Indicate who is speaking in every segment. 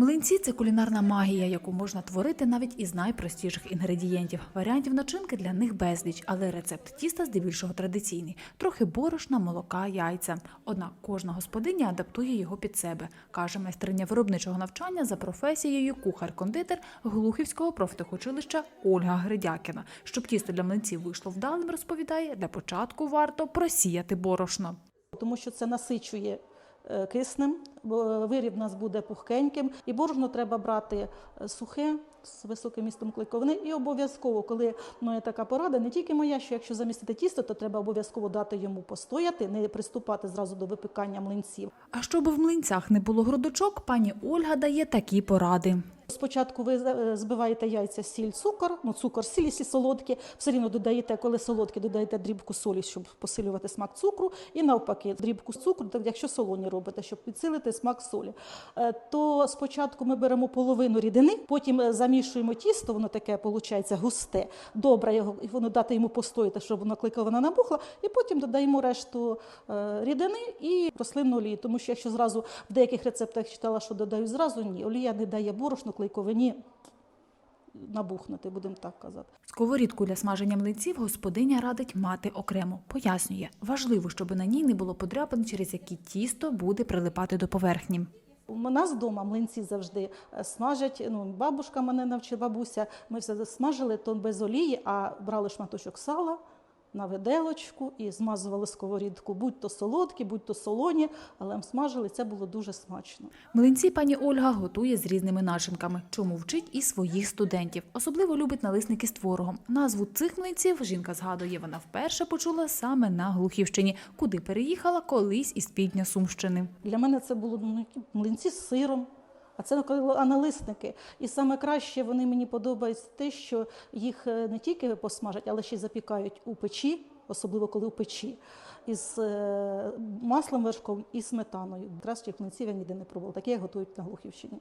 Speaker 1: Млинці це кулінарна магія, яку можна творити навіть із найпростіших інгредієнтів. Варіантів начинки для них безліч, але рецепт тіста здебільшого традиційний: трохи борошна, молока, яйця. Однак кожна господиня адаптує його під себе, каже майстриня виробничого навчання за професією кухар-кондитер Глухівського профтехучилища Ольга Гридякіна. Щоб тісто для млинців вийшло вдалим, розповідає, для початку варто просіяти борошно.
Speaker 2: тому що це насичує киснем, бо виріб у нас буде пухкеньким. І борошно треба брати е, сухе з високим містом клейковини. І обов'язково, коли ну, така порада, не тільки моя, що якщо замістити тісто, то треба обов'язково дати йому постояти, не приступати зразу до випікання млинців.
Speaker 1: А щоб в млинцях не було грудочок, пані Ольга дає такі поради.
Speaker 2: Спочатку ви е, збиваєте яйця, сіль, цукор, ну цукор, сіль, якщо солодкі, все рівно додаєте, коли солодкі, додаєте дрібку солі, щоб посилювати смак цукру, і навпаки, дрібку цукру, якщо солоні робите, щоб підсилити смак солі. Е, То спочатку ми беремо половину рідини, потім е, замішуємо тісто, воно таке виходить густе, добре його, воно дати йому постояти, щоб воно клейковина набухла, і потім додаємо решту рідини і рослинну олію. Тому що якщо зразу в деяких рецептах читала, що додають зразу, ні, олія не дає борошну клейковині набухнути, будемо так казати.
Speaker 1: Сковорідку для смаження млинців господиня радить мати окремо. Пояснює, важливо, щоб на ній не було подряпин, через які тісто буде прилипати до поверхні.
Speaker 2: У нас вдома млинці завжди е, смажать. Ну, бабушка мене навчила, бабуся. Ми все смажили то без олії, а брали шматочок сала на виделочку і змазували сковорідку, будь то солодкі, будь то солоні, але смажили, це було дуже смачно.
Speaker 1: Млинці пані Ольга готує з різними начинками, чому вчить і своїх студентів. Особливо любить налисники з творогом. Назву цих млинців жінка згадує, вона вперше почула саме на Глухівщині, куди переїхала колись із півдня Сумщини.
Speaker 2: Для мене це було ну, млинці з сиром. А це аналисники. І саме краще вони мені подобаються те, що їх е, не тільки посмажать, але ще й запікають у печі, особливо коли у печі, із е, маслом вершком і сметаною. Кращих млинців я ніде не пробувала. Такі як готують на Глухівщині.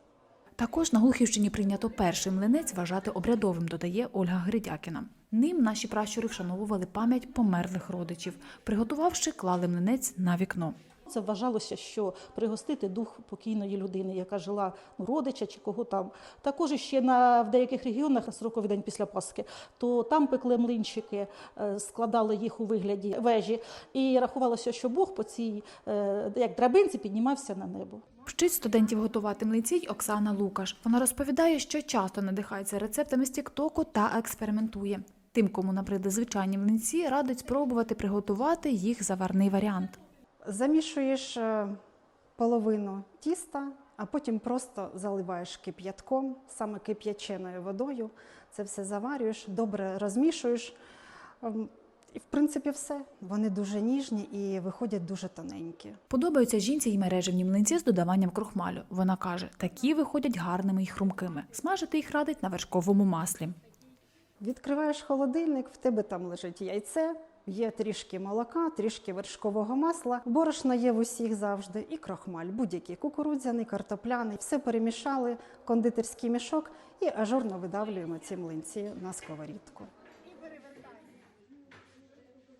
Speaker 1: Також на Глухівщині прийнято перший млинець вважати обрядовим, додає Ольга Гридякіна. Ним наші пращури вшановували пам'ять померлих родичів. Приготувавши, клали млинець на вікно.
Speaker 2: Це вважалося, що пригостити дух покійної людини, яка жила ну, родича чи кого там. Також ще на в деяких регіонах на 40 день після Пасхи, то там пекли млинчики, е, складали їх у вигляді вежі, і рахувалося, що Бог по цій е, як драбинці піднімався на небо.
Speaker 1: Вчить студентів готувати млинці й Оксана Лукаш. Вона розповідає, що часто надихається рецептами з Тіктоку та експериментує. Тим, кому набридли звичайні млинці, радить спробувати приготувати їх заварний варіант.
Speaker 3: Замішуєш е, половину тіста, а потім просто заливаєш кип'ятком, саме кип'яченою водою. Це все заварюєш, добре розмішуєш. Ем, І, в принципі, все. Вони дуже ніжні і виходять дуже тоненькі.
Speaker 1: Подобаються жінці й мережевні млинці з додаванням крохмалю. Вона каже, такі виходять гарними й хрумкими. Смажити їх радить на вершковому маслі.
Speaker 3: Відкриваєш холодильник, в тебе там лежить яйце, є трішки молока, трішки вершкового масла. Борошно є в усіх завжди, і крохмаль, будь-який кукурудзяний, картопляний. Все перемішали, кондитерський мішок і ажурно видавлюємо ці млинці на сковорідку.